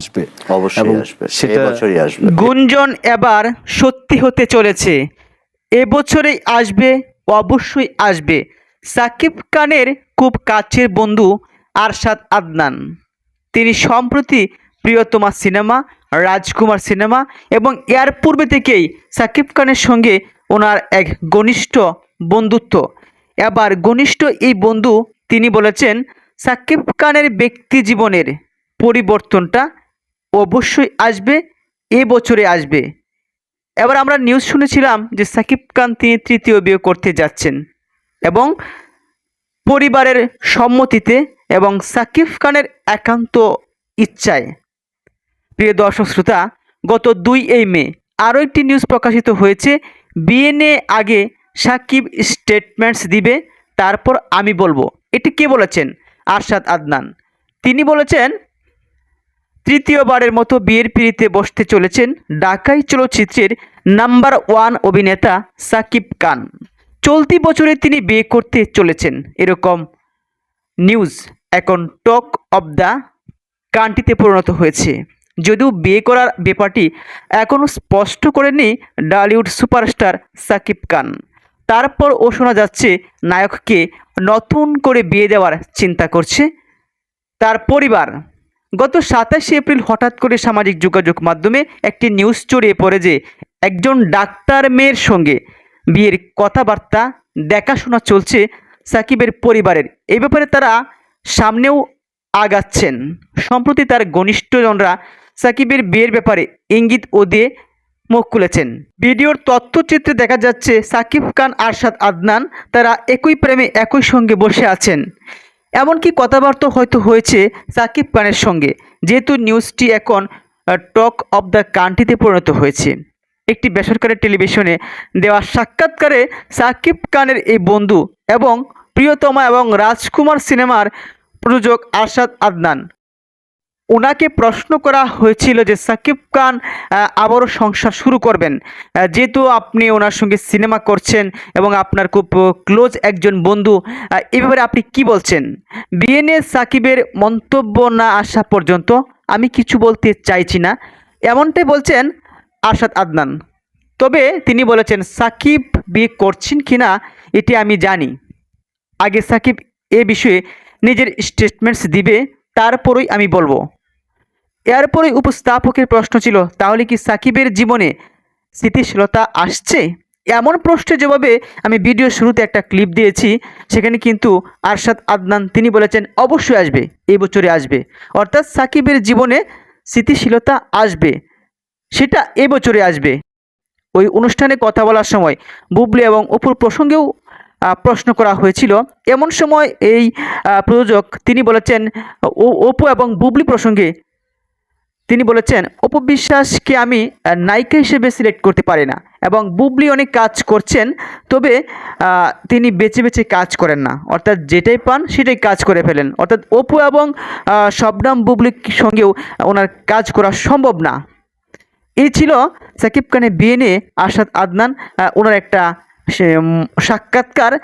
আসবে। অবশ্যই আসবে। সেটা বছরই আসবে। গুঞ্জন এবার সত্যি হতে চলেছে। এবছরেই আসবে অবশ্যই আসবে। সাকিব খানের খুব কাছের বন্ধু আরশাদ আদনান। তিনি সম্প্রতি প্রিয়তমা সিনেমা রাজকুমার সিনেমা এবং এর পূর্বে থেকেই সাকিব খানের সঙ্গে ওনার এক ঘনিষ্ঠ বন্ধুত্ব। এবার ঘনিষ্ঠ এই বন্ধু তিনি বলেছেন সাকিব খানের ব্যক্তি জীবনের পরিবর্তনটা অবশ্যই আসবে, এ বছরে আসবে। এবার আমরা নিউজ শুনেছিলাম যে সাকিব খান তিনি তৃতীয় বিয়ে করতে যাচ্ছেন এবং পরিবারের সম্মতিতে এবং সাকিব খানের একান্ত ইচ্ছায়। প্রিয় দর্শক শ্রোতা, গত দুই এই মে আরও একটি নিউজ প্রকাশিত হয়েছে বিয়ে নিয়ে আগে সাকিব স্টেটমেন্টস দিবে, তারপর আমি বলব। এটি কে বলেছেন? আরশাদ আদনান। তিনি বলেছেন তৃতীয়বারের মতো বিয়ের পিড়িতে বসতে চলেছেন ঢাকাই চলচ্চিত্রের নাম্বার ওয়ান অভিনেতা সাকিব খান। চলতি বছরে তিনি বিয়ে করতে চলেছেন। এরকম নিউজ এখন টক অব দ্য কান্ট্রিতে পরিণত হয়েছে। যদিও বিয়ে করার ব্যাপারটি এখনও স্পষ্ট করেনি ডালিউড সুপারস্টার সাকিব খান। তারপর ও শোনা যাচ্ছে, নায়ককে নতুন করে বিয়ে দেওয়ার চিন্তা করছে তার পরিবার। গত সাতাশে এপ্রিল হঠাৎ করে সামাজিক যোগাযোগ মাধ্যমে একটি নিউজ ছড়িয়ে পড়ে যে, একজন ডাক্তার মেয়ের সঙ্গে বিয়ের কথাবার্তা দেখাশোনা চলছে সাকিবের পরিবারের। এ ব্যাপারে তারা সামনেও আগাচ্ছেন। সম্প্রতি তার ঘনিষ্ঠজনরা সাকিবের বিয়ের ব্যাপারে ইঙ্গিত ও দিয়ে মুখ খুলেছেন। ভিডিওর তথ্যচিত্রে দেখা যাচ্ছে, সাকিব খান, আরশাদ আদনান তারা একই প্রেমে একই সঙ্গে বসে আছেন। এমনকি কথাবার্তা হয়তো হয়েছে সাকিব খানের সঙ্গে, যেহেতু নিউজটি এখন টক অব দ্য কান্ট্রিতে পরিণত হয়েছে। একটি বেসরকারি টেলিভিশনে দেওয়া সাক্ষাৎকারে সাকিব খানের এই বন্ধু এবং প্রিয়তমা এবং রাজকুমার সিনেমার প্রযোজক আরশাদ আদনান। ওনাকে প্রশ্ন করা হয়েছিল যে সাকিব খান আবারও সংসার শুরু করবেন। যেহেতু আপনি ওনার সঙ্গে সিনেমা করছেন এবং আপনার খুব ক্লোজ একজন বন্ধু এই ব্যাপারে আপনি কি বলছেন? বিএনএ সাকিবের মন্তব্য না আসা পর্যন্ত আমি কিছু বলতে চাইছি না। এমনটাই বলছেন আরশাদ আদনান। তবে তিনি বলেছেন, সাকিব বিয়ে করছেন কি না, এটি আমি জানি। আগে সাকিব এ বিষয়ে নিজের স্টেটমেন্টস দিবে, তারপরই আমি বলব। এরপরে উপস্থাপকের প্রশ্ন ছিল, তাহলে কি সাকিবের জীবনে স্থিতিশীলতা আসছে? এমন প্রশ্নের জবাবে আমি ভিডিও শুরুতে একটা ক্লিপ দিয়েছি, সেখানে কিন্তু আরশাদ আদনান তিনি বলেছেন, অবশ্যই আসবে এই বছরে আসবে। অর্থাৎ সাকিবের জীবনে স্থিতিশীলতা আসবে, সেটা এ বছরে আসবে। ওই অনুষ্ঠানে কথা বলার সময় বুবলি এবং অপুর প্রসঙ্গেও প্রশ্ন করা হয়েছিল। এমন সময় এই প্রযোজক তিনি বলেছেন অপু এবং বুবলি প্রসঙ্গে তিনি বলেছেন, অপবিশ্বাসকে আমি নায়িকা হিসেবে সিলেক্ট করতে পারি না এবং বুবলি অনেক কাজ করছেন, তবে তিনি বেছে বেছে কাজ করেন না। অর্থাৎ যেটাই পান, সেটাই কাজ করে ফেলেন। অর্থাৎ অপু এবং শবনাম বুবলির সঙ্গেও ওনার কাজ করা সম্ভব না। এই ছিল সাকিব খানের বিয়ে নিয়ে আরশাদ আদনান ওনার একটা সাক্ষাৎকার।